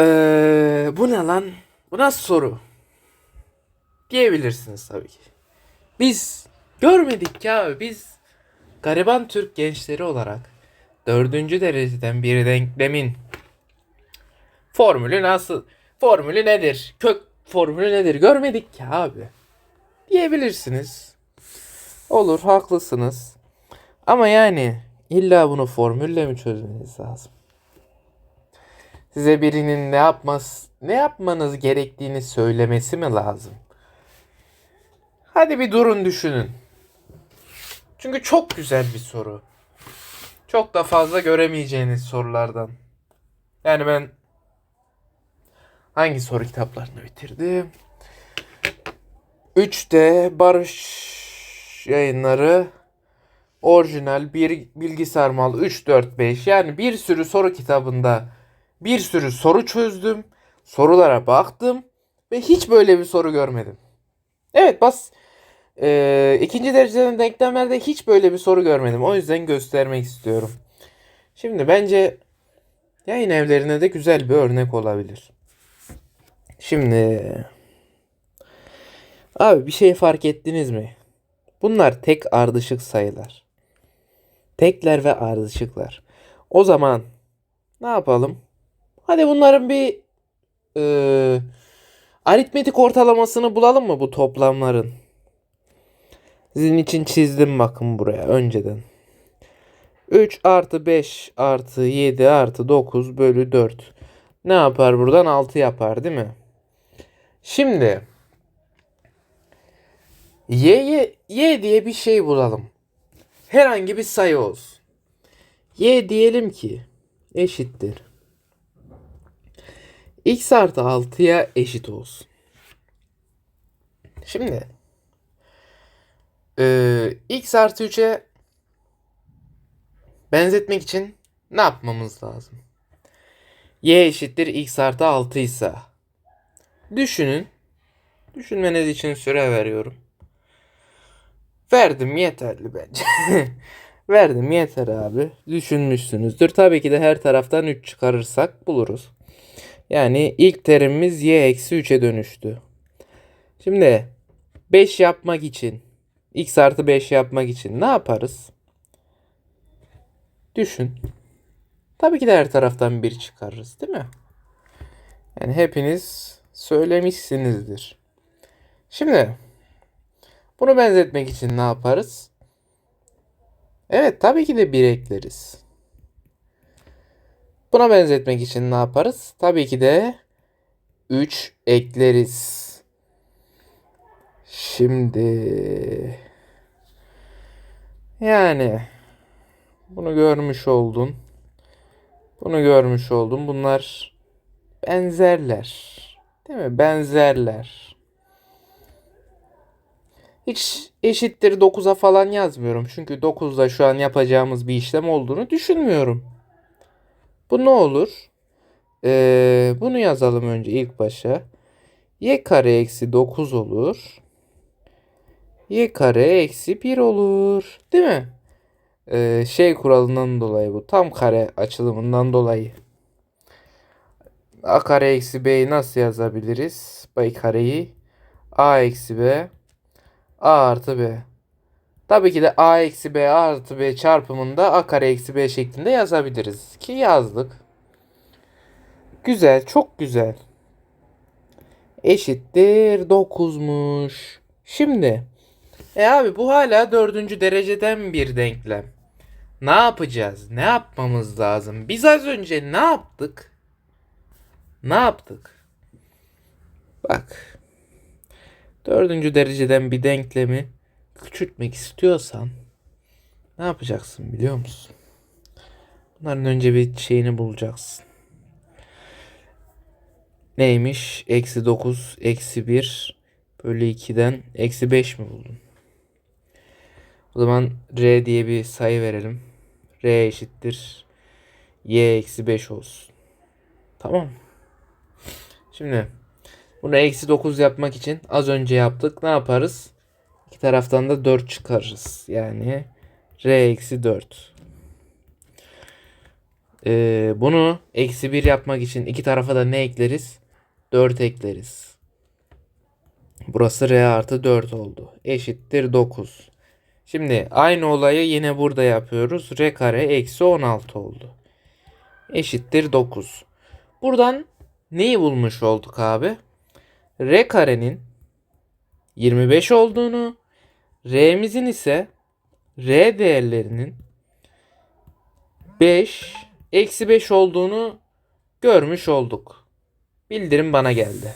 Ee, bu ne lan? Bu nasıl soru? Diyebilirsiniz tabii ki. Biz görmedik abi. Biz gariban Türk gençleri olarak dördüncü dereceden bir denklemin formülü nasıl? Formülü nedir? Kök formülü nedir? Görmedik ki abi. Diyebilirsiniz. Olur haklısınız. Ama yani illa bunu formülle mi çözmeniz lazım? Size birinin ne yapmaz, ne yapmanız gerektiğini söylemesi mi lazım? Hadi bir durun düşünün. Çünkü çok güzel bir soru. Çok da fazla göremeyeceğiniz sorulardan. Yani ben hangi soru kitaplarını bitirdim? 3D Barış yayınları orijinal bir bilgisayar mal 3 4 5 yani bir sürü soru kitabında bir sürü soru çözdüm. Sorulara baktım ve hiç böyle bir soru görmedim. Evet bas e, ikinci dereceden denklemlerde hiç böyle bir soru görmedim. O yüzden göstermek istiyorum. Şimdi bence yayın evlerine de güzel bir örnek olabilir. Şimdi abi bir şey fark ettiniz mi? Bunlar tek ardışık sayılar. Tekler ve ardışıklar. O zaman ne yapalım? Hadi bunların bir e, aritmetik ortalamasını bulalım mı bu toplamların? Sizin için çizdim bakın buraya önceden. 3 artı 5 artı 7 artı 9 bölü 4. Ne yapar buradan? 6 yapar değil mi? Şimdi y, y diye bir şey bulalım. Herhangi bir sayı olsun. y diyelim ki eşittir x artı 6'ya eşit olsun. Şimdi e, x artı 3'e benzetmek için ne yapmamız lazım? y eşittir x artı 6 ise düşünün. Düşünmeniz için süre veriyorum. Verdim yeterli bence. Verdim yeter abi. Düşünmüşsünüzdür. Tabii ki de her taraftan 3 çıkarırsak buluruz. Yani ilk terimimiz y eksi 3'e dönüştü. Şimdi 5 yapmak için x artı 5 yapmak için ne yaparız? Düşün. Tabii ki de her taraftan 1 çıkarırız değil mi? Yani hepiniz söylemişsinizdir. Şimdi bunu benzetmek için ne yaparız? Evet tabii ki de 1 ekleriz. Buna benzetmek için ne yaparız? Tabii ki de 3 ekleriz. Şimdi yani bunu görmüş oldun. Bunu görmüş oldun. Bunlar benzerler. Değil mi? Benzerler. Hiç eşittir 9'a falan yazmıyorum. Çünkü 9'da şu an yapacağımız bir işlem olduğunu düşünmüyorum. Bu ne olur? Ee, bunu yazalım önce ilk başa. Y kare eksi 9 olur. Y kare eksi 1 olur. Değil mi? Ee, şey kuralından dolayı bu. Tam kare açılımından dolayı. A kare eksi B'yi nasıl yazabiliriz? B kareyi. A eksi B. A artı B. Tabii ki de A eksi B artı B çarpımında A kare eksi B şeklinde yazabiliriz. Ki yazdık. Güzel. Çok güzel. Eşittir 9'muş. Şimdi. E abi bu hala dördüncü dereceden bir denklem. Ne yapacağız? Ne yapmamız lazım? Biz az önce ne yaptık? Ne yaptık? Bak. Dördüncü dereceden bir denklemi küçültmek istiyorsan ne yapacaksın biliyor musun? Bunların önce bir şeyini bulacaksın. Neymiş? Eksi 9, eksi 1 bölü 2'den eksi 5 mi buldun? O zaman R diye bir sayı verelim. R eşittir. Y eksi 5 olsun. Tamam. Şimdi bunu eksi 9 yapmak için az önce yaptık. Ne yaparız? İki taraftan da 4 çıkarırız. Yani R eksi 4. Ee, bunu eksi 1 yapmak için iki tarafa da ne ekleriz? 4 ekleriz. Burası R artı 4 oldu. Eşittir 9. Şimdi aynı olayı yine burada yapıyoruz. R kare eksi 16 oldu. Eşittir 9. Buradan neyi bulmuş olduk abi? R karenin 25 olduğunu, R'mizin ise R değerlerinin 5 eksi 5 olduğunu görmüş olduk. Bildirim bana geldi.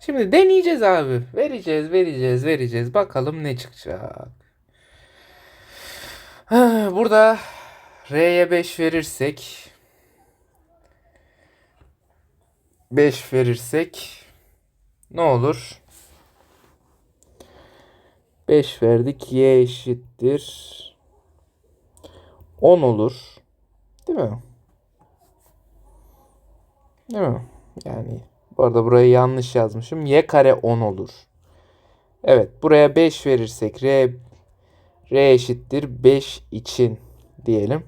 Şimdi deneyeceğiz abi. Vereceğiz, vereceğiz, vereceğiz. Bakalım ne çıkacak. Burada R'ye 5 verirsek 5 verirsek ne olur? 5 verdik. Y eşittir 10 olur. Değil mi? Değil mi? Yani bu arada burayı yanlış yazmışım. Y kare 10 olur. Evet buraya 5 verirsek R, R eşittir 5 için diyelim.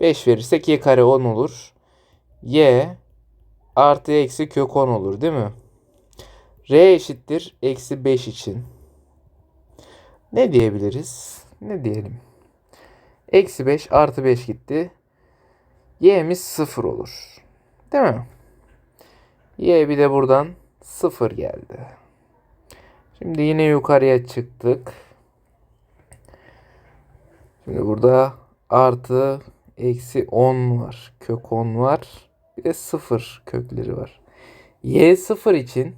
5 verirsek Y kare 10 olur. Y artı eksi kök 10 olur değil mi? R eşittir eksi 5 için. Ne diyebiliriz? Ne diyelim? Eksi 5 artı 5 gitti. Y'miz 0 olur. Değil mi? Y bir de buradan 0 geldi. Şimdi yine yukarıya çıktık. Şimdi burada artı eksi 10 var. Kök 10 var. Bir de 0 kökleri var. Y 0 için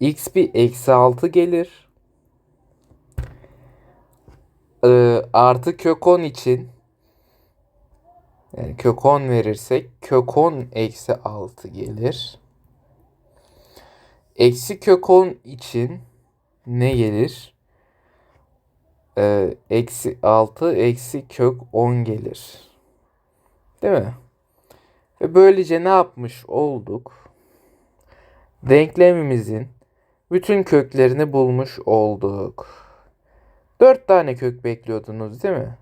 x bir eksi 6 gelir. Ee, artı kök 10 için yani kök 10 verirsek kök 10 eksi 6 gelir. Eksi kök 10 için ne gelir? Ee, eksi 6 eksi kök 10 gelir. Değil mi? Ve böylece ne yapmış olduk? Denklemimizin bütün köklerini bulmuş olduk. 4 tane kök bekliyordunuz değil mi?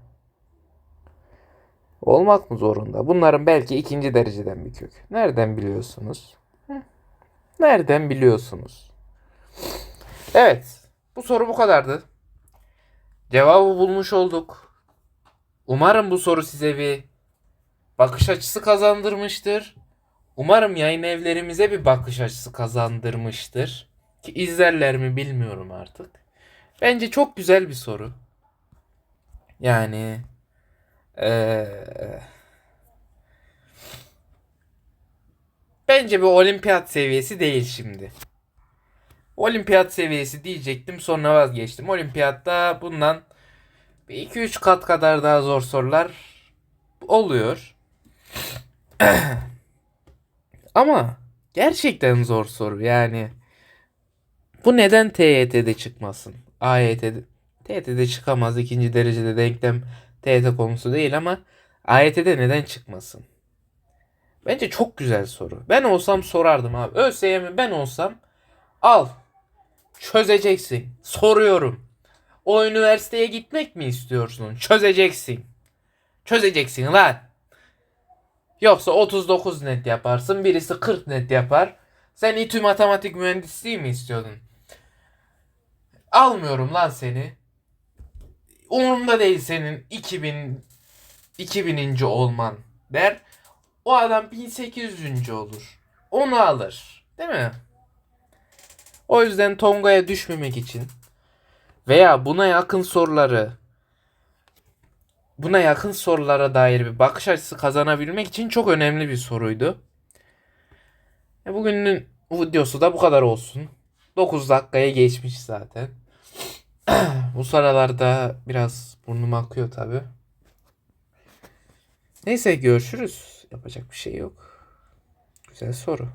Olmak mı zorunda? Bunların belki ikinci dereceden bir kök. Nereden biliyorsunuz? Nereden biliyorsunuz? Evet. Bu soru bu kadardı. Cevabı bulmuş olduk. Umarım bu soru size bir bakış açısı kazandırmıştır. Umarım yayın evlerimize bir bakış açısı kazandırmıştır. Ki izlerler mi bilmiyorum artık. Bence çok güzel bir soru. Yani eee, bence bir olimpiyat seviyesi değil şimdi. Olimpiyat seviyesi diyecektim sonra vazgeçtim. Olimpiyatta bundan 2-3 kat kadar daha zor sorular oluyor. Ama gerçekten zor soru yani. Bu neden TYT'de çıkmasın? AYT'de TYT'de çıkamaz. ikinci derecede denklem TYT konusu değil ama AYT'de neden çıkmasın? Bence çok güzel soru. Ben olsam sorardım abi. ÖSYM ben olsam al. Çözeceksin. Soruyorum. O üniversiteye gitmek mi istiyorsun? Çözeceksin. Çözeceksin lan. Yoksa 39 net yaparsın. Birisi 40 net yapar. Sen İTÜ matematik mühendisliği mi istiyordun? Almıyorum lan seni. Umurumda değil senin 2000 2000. olman der. O adam 1800. olur. Onu alır. Değil mi? O yüzden Tonga'ya düşmemek için veya buna yakın soruları buna yakın sorulara dair bir bakış açısı kazanabilmek için çok önemli bir soruydu. E bugünün videosu da bu kadar olsun. 9 dakikaya geçmiş zaten. bu sıralarda biraz burnum akıyor tabi. Neyse görüşürüz. Yapacak bir şey yok. Güzel soru.